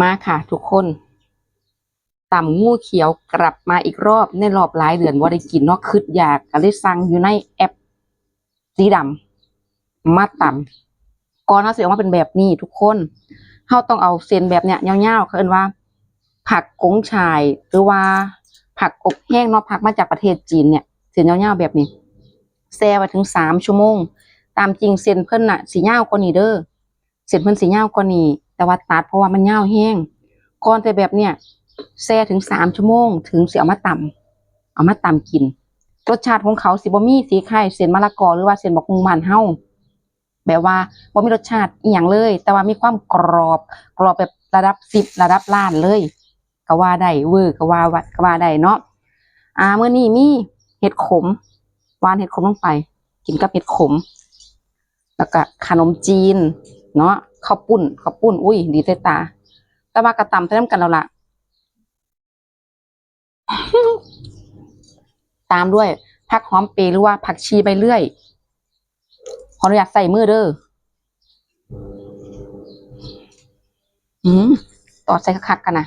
มาค่ะทุกคนต่ำงูเขียวกลับมาอีกรอบในรอบหลายเดือนว่าได้กินเนาะคืดอยากก็เลยสั่งอยู่ในแอปสีดำมาต่ำก่อนเอาเสียออกมาเป็นแบบนี้ทุกคนเฮาต้องเอาเส้นแบบเนี้ยยาวๆเขาเอินว่า ผักกงชายหรือว่าผักอบแห้งเนาะผักมาจากประเทศจีนเนี่ยเส้นยาวๆแบบนี้แช่ไว้ถึงสามชั่วโมง ตามจริงเส้นเพิ่นน่ะสียาวกว่านี้เด้อเส้นเพิ่นสียาวกว่านี้ แต่ว่าตัดเพราะว่ามันยาแห้งก่อนแต่แบบเนี้ยแช่ถึงสามชั่วโมง ถึงเสิเอามาตำเอามาตำกิน รสชาติของเขาสิบ่มีสีไข่เส้นมะละกอหรือว่าเส้นบักฮุงบ้านเฮาแบบว่าบ่มีรสชาติอีหยังเลย แต่ว่ามีความกรอบกรอบแบบระดับสิบระดับล้านเลยก็ว่าได้เวอร์ก็ว่าวัดก็ว่าได้เนาะอ่ามื้อนี้มีเห็ดขมหวานเห็ดขมลงไป กินกับเห็ดขม แล้วก็ขนมจีน เนาะ ข้าวปุ้นข้าวปุ้น อุ้ย ดีใจตา แต่ว่ากระตำใส่น้ำกันแล้วล่ะ ตามด้วยผักหอมเปรย์หรือว่าผักชีใบเลื่อย ขออนุญาตใส่มือเด้ออืมต่อใส่คักๆกันนะ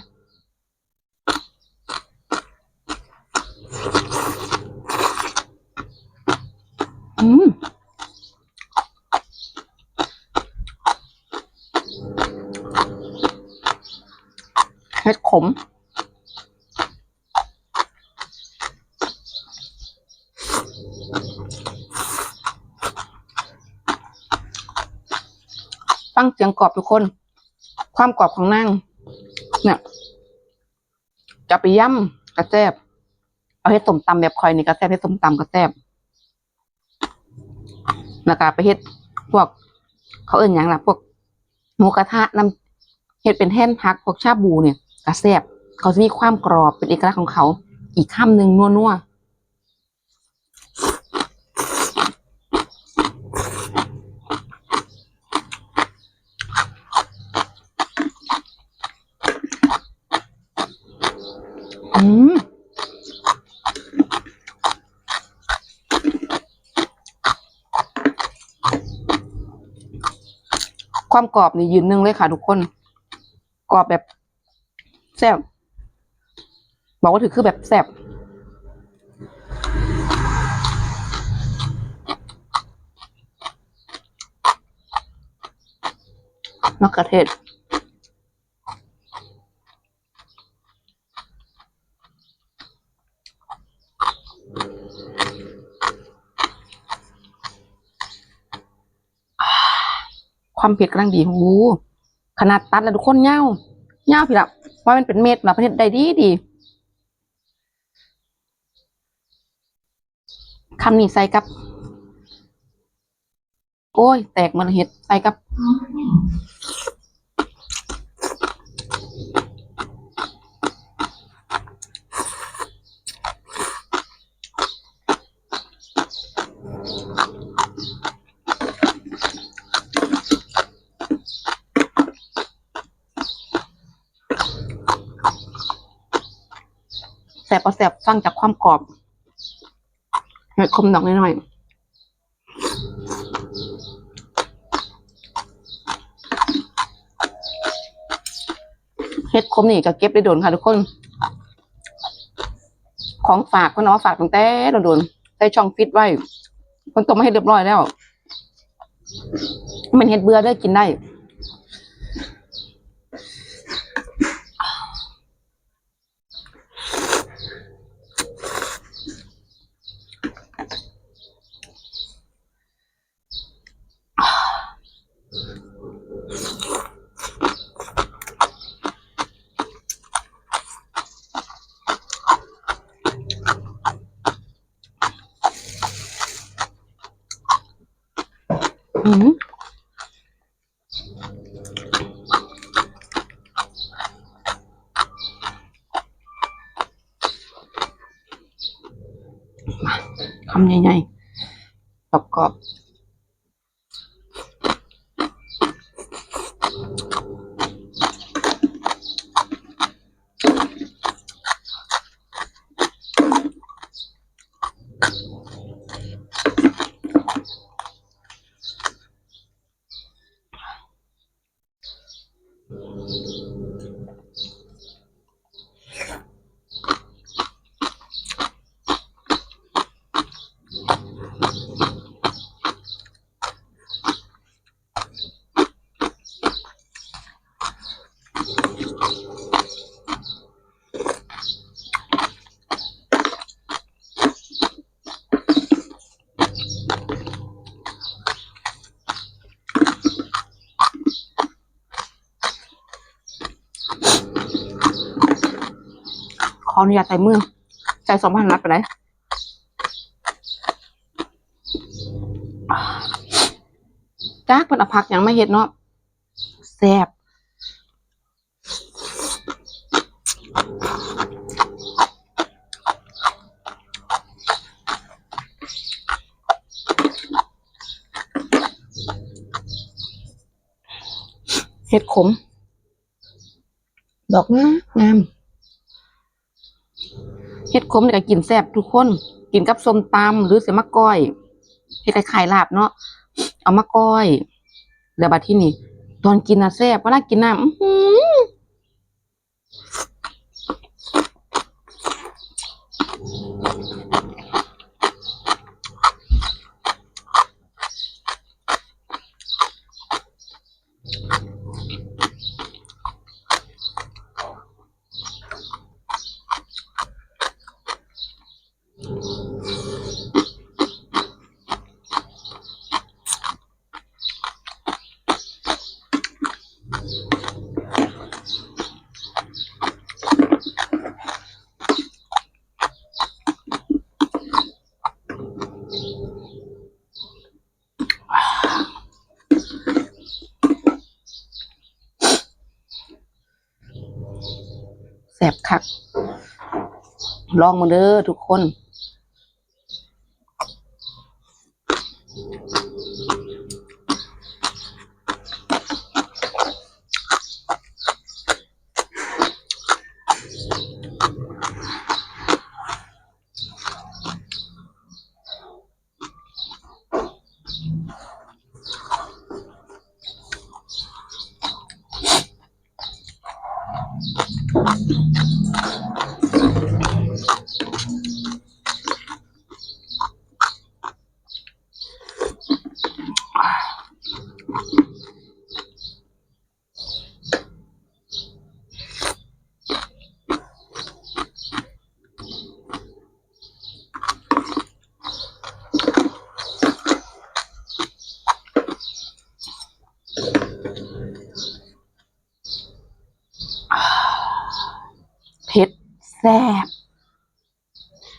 อืม เห็ดขมฟังเสียงกรอบทุกคน ความกรอบของนางเนี่ยจะไปย่ำกระแซบเอาให้ต้มตำแบบคอยนี่กระแซบให้ต้มตำกระแซบแล้วก็ไปเฮ็ดพวก เขาเอิ่นหยังละพวกหมูกระทะน้ำเฮ็ดเป็นแท่นพักพวกชาบูเนี่ย กระแซบเขาจะมีความกรอบเป็นเอกลักษณ์ของเขา อีกคำหนึ่งนัวๆอืมความกรอบนี่ยืนหนึ่งเลยค่ะทุกคน กรอบแบบ แซ่บบอกว่าถือคือแบบแซ่บมะเขือเทศความเผ็ดกำลังดีโอ้โหขนาดตัดแล้วทุกคนเง่าเง่าพี่ละ ว่ามันเป็นเม็ดนะประเทศใดดีดีคำนี้ใส่กับ โอ้ย แตกมันเห็ดใส่กับ บพอแสบฟังจากความกรอบเห็ดคมดอกน้อยๆเห็ดคมนี่ก็เก็บได้โดนค่ะทุกคน ของฝากก็น้องฝากตั้งแต่โดนใส่ช่องฟิตไว้คนต้มมาให้เรียบร้อยแล้ว มันเห็ดเบื่อได้กินได้ อืมมาคำ อนุญาตใส่มือใส่สองพันนัดไปเลยจ้าเพิ่นอาผักยังไมาเฮ็ดเนาะแซ่บเฮ็ดขม ดอกงามงาม เฮ็ดขมนี่ยกินแซ่บทุกคน กินกับส้มตำหรือเสียมะก้อยเฮ็ดไข่ลาบเนาะเอามาก้อย แล้วบัดที่นี่ตอนกินน่ะแซ่บเวลากินน้ำ คักลองมาเด้อทุกคน é.